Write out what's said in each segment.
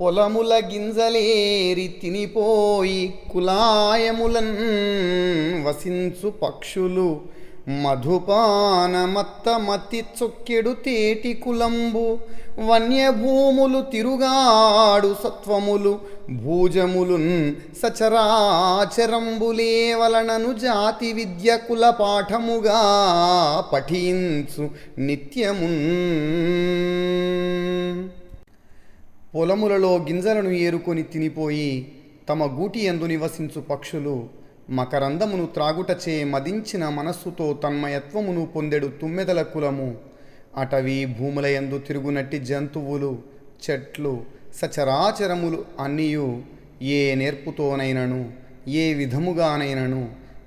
పొలముల గింజలేరి తినిపోయి కులాయములన్ వసించు పక్షులు. మధుపానమత్త మతి చొక్కెడు తేటి కులంబు. వన్యభూములు తిరుగాడు సత్వములు. భూజములున్ సచరాచరంబులే వలనను జాతి విద్య కుల పాఠముగా పఠించు నిత్యమున్. పొలములలో గింజలను ఏరుకొని తినిపోయి తమ గూటి యందు నివసించు పక్షులు మకరందమును త్రాగుటచే మదించిన మనస్సుతో తన్మయత్వమును పొందెడు తుమ్మెదల కులము. అటవీ భూములయందు తిరుగునట్టి జంతువులు చెట్లు సచరాచరములు అన్నీయు ఏ నేర్పుతోనైనను ఏ విధముగానైనను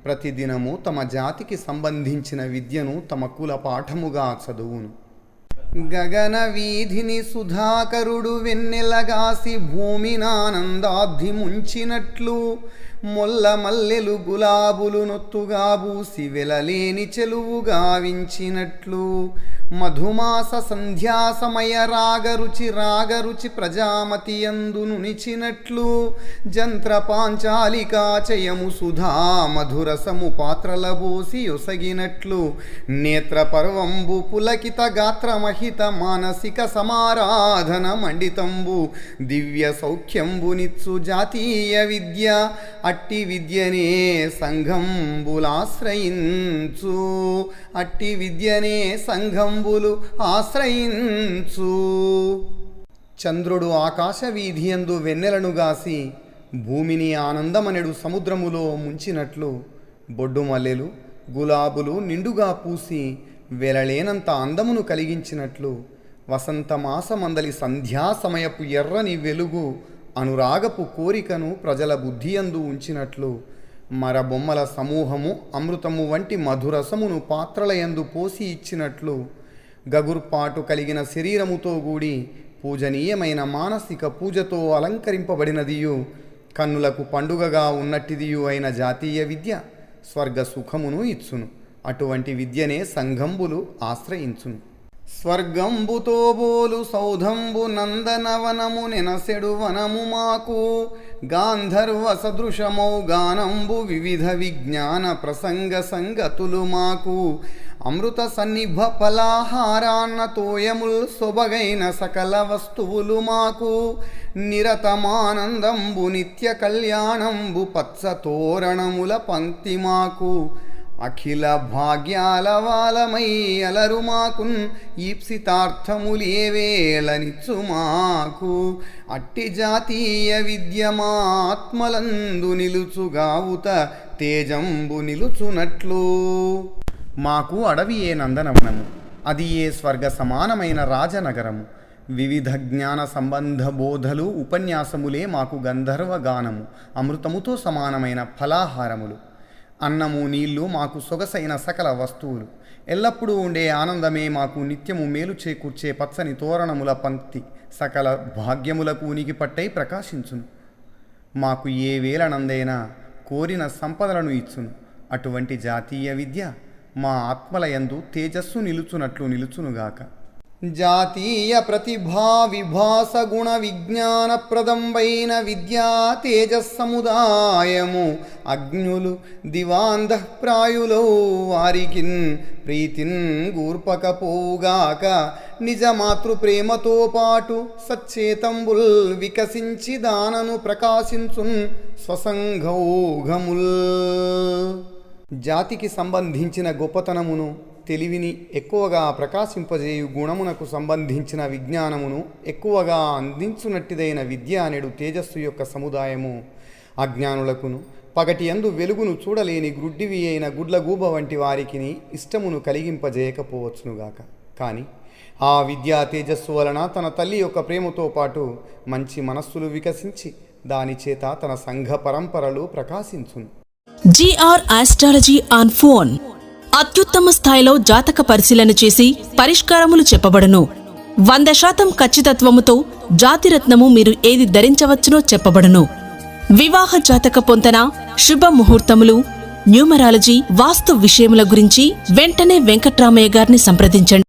ప్రతిదినము తమ జాతికి సంబంధించిన విద్యను తమ కుల పాఠముగా చదువును. గగన వీధిని సుధాకరుడు వెన్నెలగాసి భూమినానందాబ్ధి ముంచినట్లు మొల్ల మల్లెలు గులాబులు నొత్తుగా బూసి వెలలేని చెలువు గావించినట్లు. మధుమాస సంధ్యా సమయ రాగరుచి రాగరుచి ప్రజామతి అందును నిచినట్లు జంత్ర పాంచాలికాచయము సుధా మధురసము పాత్రల బోసి ఒసగినట్లు నేత్ర పర్వంబు పులకిత గాత్రమహిత మానసిక సమారాధన మండితంబు. దివ్య సౌఖ్యంబునిత్సు జాతీయ విద్య అట్టి విద్యనే సంఘంబులాశ్రయించు. అట్టి విద్యనే సంఘంబులు ఆశ్రయించు. చంద్రుడు ఆకాశ వీధియందు వెన్నెలను గాసి భూమిని ఆనందమనెడు సముద్రములో ముంచినట్లు బొడ్డు మల్లెలు గులాబులు నిండుగా పూసి వెలలేనంత అందమును కలిగించినట్లు వసంతమాసమందలి సంధ్యా సమయపు ఎర్రని వెలుగు అనురాగపు కోరికను ప్రజల బుద్ధియందు ఉంచినట్లు మరబొమ్మల సమూహము అమృతము వంటి మధురసమును పాత్రలయందు పోసి ఇచ్చినట్లు గగుర్పాటు కలిగిన శరీరముతో కూడి పూజనీయమైన మానసిక పూజతో అలంకరింపబడినదియు కన్నులకు పండుగగా ఉన్నట్టిదియు అయిన జాతీయ విద్య స్వర్గ సుఖమును ఇచ్చును. అటువంటి విద్యనే సంఘంబులు ఆశ్రయించును. స్వర్గంబుతో బోలు సౌధంబు నందనవనము నెనసెడు వనము మాకు. గాంధర్వ సదృశమౌ గానంబు వివిధ విజ్ఞాన ప్రసంగ సంగతులు మాకు. అమృత సన్నిభ ఫలాహారాన్న తోయముల్ సొబగైన సకల వస్తువులు మాకు. నిరతమానందంబు నిత్య కళ్యాణంబు పచ్చ తోరణముల పంక్తి మాకు. అఖిల భాగ్యాల వాలమై అలరు మాకున్ ఈప్సితార్థములేవేళనిచ్చు మాకు. అట్టి జాతీయ విద్య నిలుచుగావుత తేజంబు నిలుచునట్లు. మాకు అడవి ఏ నందనవనము అది ఏ స్వర్గ సమానమైన రాజనగరము. వివిధ జ్ఞాన సంబంధ బోధలు ఉపన్యాసములే మాకు గంధర్వ గానము అమృతముతో సమానమైన ఫలాహారములు. అన్నము నీళ్ళు మాకు సొగసైన సకల వస్తువులు. ఎల్లప్పుడూ ఉండే ఆనందమే మాకు నిత్యము మేలు చేకూర్చే పచ్చని తోరణముల పంక్తి. సకల భాగ్యములకు ఉనికి పట్టై ప్రకాశించును. మాకు ఏ వేలనందైనా కోరిన సంపదలను ఇచ్చును. అటువంటి జాతీయ విద్య మా ఆత్మలయందు తేజస్సు నిలుచునట్లు నిలుచునుగాక. జాతీయ ప్రతిభా విభాస గుణ విజ్ఞాన ప్రదంబైన విద్యా తేజస్సముదాయము అగ్నులు దివాంధప్రాయులౌ వారికిన్ ప్రీతిన్ గూర్పకపోగాక నిజ మాతృ ప్రేమతో పాటు సచ్చేతంబుల్ వికసించి దానను ప్రకాశించున్ స్వసంఘౌఘముల్. జాతికి సంబంధించిన గొప్పతనమును తెలివిని ఎక్కువగా ప్రకాశింపజేయు గుణమునకు సంబంధించిన విజ్ఞానమును ఎక్కువగా అందించునట్టిదైన విద్య అనేడు తేజస్సు యొక్క సముదాయము. అజ్ఞానులకును పగటి అందు వెలుగును చూడలేని గ్రుడ్డివి అయిన గుడ్లగూబ వంటి వారికి ఇష్టమును కలిగింపజేయకపోవచ్చునుగాక. కానీ ఆ విద్యా తేజస్సు వలన తన తల్లి యొక్క ప్రేమతో పాటు మంచి మనస్సులు వికసించి దానిచేత తన సంఘ పరంపరలు ప్రకాశించును. జీఆర్ ఆస్ట్రాలజీ ఆన్ ఫోన్ అత్యుత్తమ స్థాయిలో జాతక పరిశీలన చేసి పరిష్కారములు చెప్పబడును. వంద శాతం ఖచ్చితత్వముతో జాతిరత్నము మీరు ఏది ధరించవచ్చునో చెప్పబడును. వివాహ జాతక పొంతన శుభ ముహూర్తములు న్యూమరాలజీ వాస్తు విషయముల గురించి వెంటనే వెంకట్రామయ్య గారిని సంప్రదించండి.